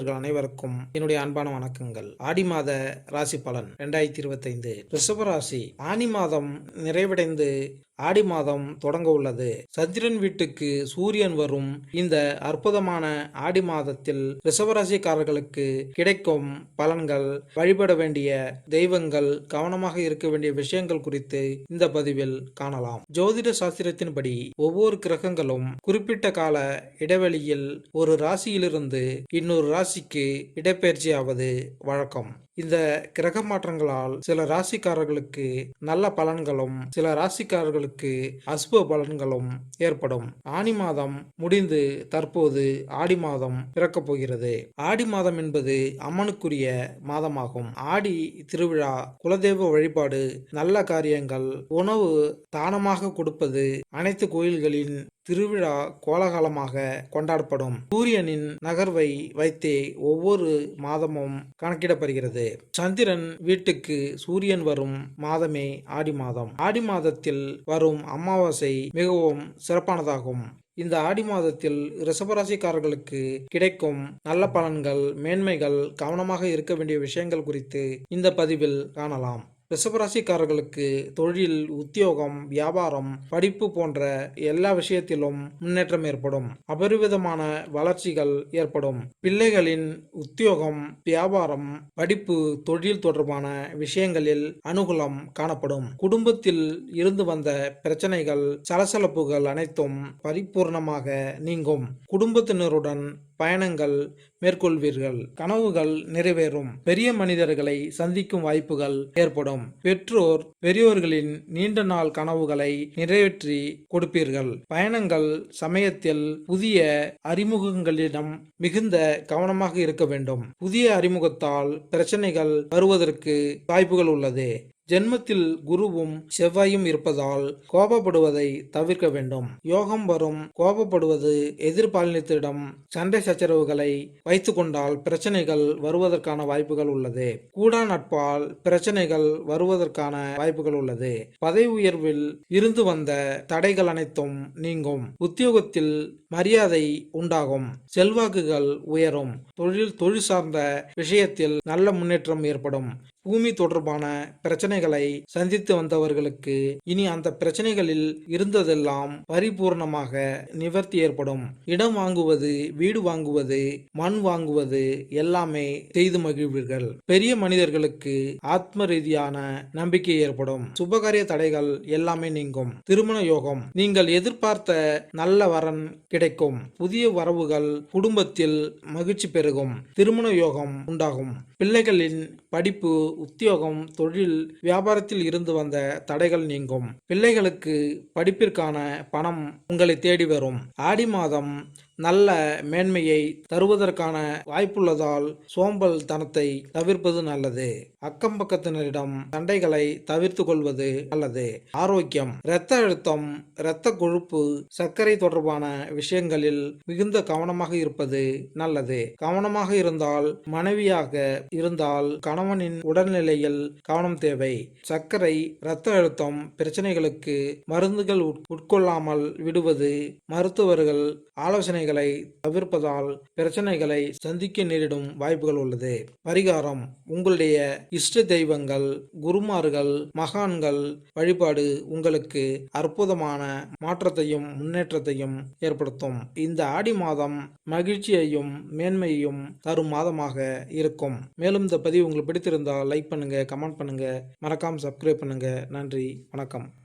அன்பர்கள் அனைவருக்கும் என்னுடைய அன்பான வணக்கங்கள். ஆடி மாத ராசி பலன் ரெண்டாயிரத்தி இருபத்தைந்து. ரிஷபராசி ஆனி மாதம் நிறைவடைந்து ஆடி மாதம் தொடங்க உள்ளது. சந்திரன் வீட்டுக்கு சூரியன் வரும். இந்த அற்புதமான ஆடி மாதத்தில் ரிஷபராசிக்காரர்களுக்கு கிடைக்கும் பலன்கள் வழிபட வேண்டிய தெய்வங்கள் கவனமாக இருக்க வேண்டிய விஷயங்கள் குறித்து இந்த பதிவில் காணலாம். ஜோதிட சாஸ்திரத்தின்படி ஒவ்வொரு கிரகங்களும் குறிப்பிட்ட கால இடைவெளியில் ஒரு ராசியிலிருந்து இன்னொரு ராசிக்கு இடப்பெயர்ச்சியாவது வழக்கம். இந்த கிரக மாற்றங்களால் சில ராசிக்காரர்களுக்கு நல்ல பலன்களும் சில ராசிக்காரர்களுக்கு அசுப பலன்களும் ஏற்படும். ஆனி மாதம் முடிந்து தற்போது ஆடி மாதம் பிறக்கப் போகிறது. ஆடி மாதம் என்பது அம்மனுக்குரிய மாதமாகும். ஆடி திருவிழா குலதெய்வ வழிபாடு நல்ல காரியங்கள் உணவு தானமாக கொடுப்பது அனைத்து கோயில்களின் திருவிழா கோலாகலமாக கொண்டாடப்படும். சூரியனின் நகர்வை வைத்தே ஒவ்வொரு மாதமும் கணக்கிடப்படுகிறது. சந்திரன் வீட்டுக்கு சூரியன் வரும் மாதமே ஆடி மாதம். ஆடி மாதத்தில் வரும் அமாவாசை மிகவும் சிறப்பானதாகும். இந்த ஆடி மாதத்தில் ரிஷபராசிக்காரர்களுக்கு கிடைக்கும் நல்ல பலன்கள் மேன்மைகள் கவனமாக இருக்க வேண்டிய விஷயங்கள் குறித்து இந்த பதிவில் காணலாம். ரிஷபராசிக்காரர்களுக்கு தொழில் உத்தியோகம் வியாபாரம் படிப்பு போன்ற எல்லா விஷயத்திலும் முன்னேற்றம் ஏற்படும். அபரிவிதமான வளர்ச்சிகள் ஏற்படும். பிள்ளைகளின் உத்தியோகம் வியாபாரம் படிப்பு தொழில் தொடர்பான விஷயங்களில் அனுகூலம் காணப்படும். குடும்பத்தில் இருந்து வந்த பிரச்சனைகள் சலசலப்புகள் அனைத்தும் பரிபூர்ணமாக நீங்கும். குடும்பத்தினருடன் பயணங்கள் மேற்கொள்வீர்கள். கனவுகள் நிறைவேறும். பெரிய மனிதர்களை சந்திக்கும் வாய்ப்புகள் ஏற்படும். பெற்றோர் பெரியோர்களின் நீண்ட நாள் கனவுகளை நிறைவேற்றி கொடுப்பீர்கள். பயணங்கள் சமயத்தில் புதிய அறிமுகங்களிடம் மிகுந்த கவனமாக இருக்க வேண்டும். புதிய அறிமுகத்தால் பிரச்சனைகள் வருவதற்கு வாய்ப்புகள் உள்ளது. ஜென்மத்தில் குருவும் செவ்வாயும் இருப்பதால் கோபப்படுவதை தவிர்க்க வேண்டும். யோகம் வரும். கோபப்படுவது எதிர்பாலினத்திடம் சண்டை சச்சரவுகளை வைத்து கொண்டால் பிரச்சனைகள் வருவதற்கான வாய்ப்புகள் உள்ளது. கூடா நட்பால் பிரச்சனைகள் வருவதற்கான வாய்ப்புகள் உள்ளது. பதவி உயர்வில் இருந்து வந்த தடைகள் அனைத்தும் நீங்கும். உத்தியோகத்தில் மரியாதை உண்டாகும். செல்வாக்குகள் உயரும். தொழில் தொழில் சார்ந்த விஷயத்தில் நல்ல முன்னேற்றம் ஏற்படும். பூமி தொடர்பான பிரச்சனைகளை சந்தித்து வந்தவர்களுக்கு இனி அந்த பிரச்சனைகளில் இருந்ததெல்லாம் பரிபூர்ணமாக நிவர்த்தி ஏற்படும். இடம் வாங்குவது வீடு வாங்குவது மண் வாங்குவது எல்லாமே செய்து மகிழ்வீர்கள். பெரிய மனிதர்களுக்கு ஆத்ம ரீதியான நம்பிக்கை ஏற்படும். சுபகாரிய தடைகள் எல்லாமே நீங்கும். திருமண யோகம். நீங்கள் எதிர்பார்த்த நல்ல வரன் கிடைக்கும். புதிய வரவுகள் குடும்பத்தில் மகிழ்ச்சி பெருகும். திருமண யோகம் உண்டாகும். பிள்ளைகளின் படிப்பு உத்தியோகம் தொழில் வியாபாரத்தில் இருந்து வந்த தடைகள் நீங்கும். பிள்ளைகளுக்கு படிப்பிற்கான பணம் உங்களை தேடி வரும். ஆடி மாதம் நல்ல மேன்மையை தருவதற்கான வாய்ப்புள்ளதால் சோம்பல் தனத்தை தவிர்ப்பது நல்லது. அக்கம் பக்கத்தினரிடம் சண்டைகளை தவிர்த்து கொள்வது நல்லது. ஆரோக்கியம் இரத்த அழுத்தம் இரத்த கொழுப்பு சர்க்கரை தொடர்பான விஷயங்களில் மிகுந்த கவனமாக இருப்பது நல்லது. கவனமாக இருந்தால் மனைவியாக இருந்தால் கணவனின் உடல்நிலையில் கவனம் தேவை. சர்க்கரை இரத்த அழுத்தம் பிரச்சனைகளுக்கு மருந்துகள் உட்கொள்ளாமல் விடுவது மருத்துவர்கள் ஆலோசனைகள் பிரச்சனைகளை தவிர்ப்பதால் பிரச்சனைகளை சந்திக்க நேரிடும் வாய்ப்புகள் உள்ளது. பரிகாரம் உங்களுடைய இஷ்ட தெய்வங்கள் குருமார்கள் மகான்கள் வழிபாடு உங்களுக்கு அற்புதமான மாற்றத்தையும் முன்னேற்றத்தையும் ஏற்படுத்தும். இந்த ஆடி மாதம் மகிழ்ச்சியையும் மேன்மையையும் தரும் மாதமாக இருக்கும். மேலும் இந்த பதிவு உங்களுக்கு பிடித்திருந்தால் லைக் பண்ணுங்க கமெண்ட் பண்ணுங்க. மறக்காம சப்ஸ்கிரைப் பண்ணுங்க. நன்றி வணக்கம்.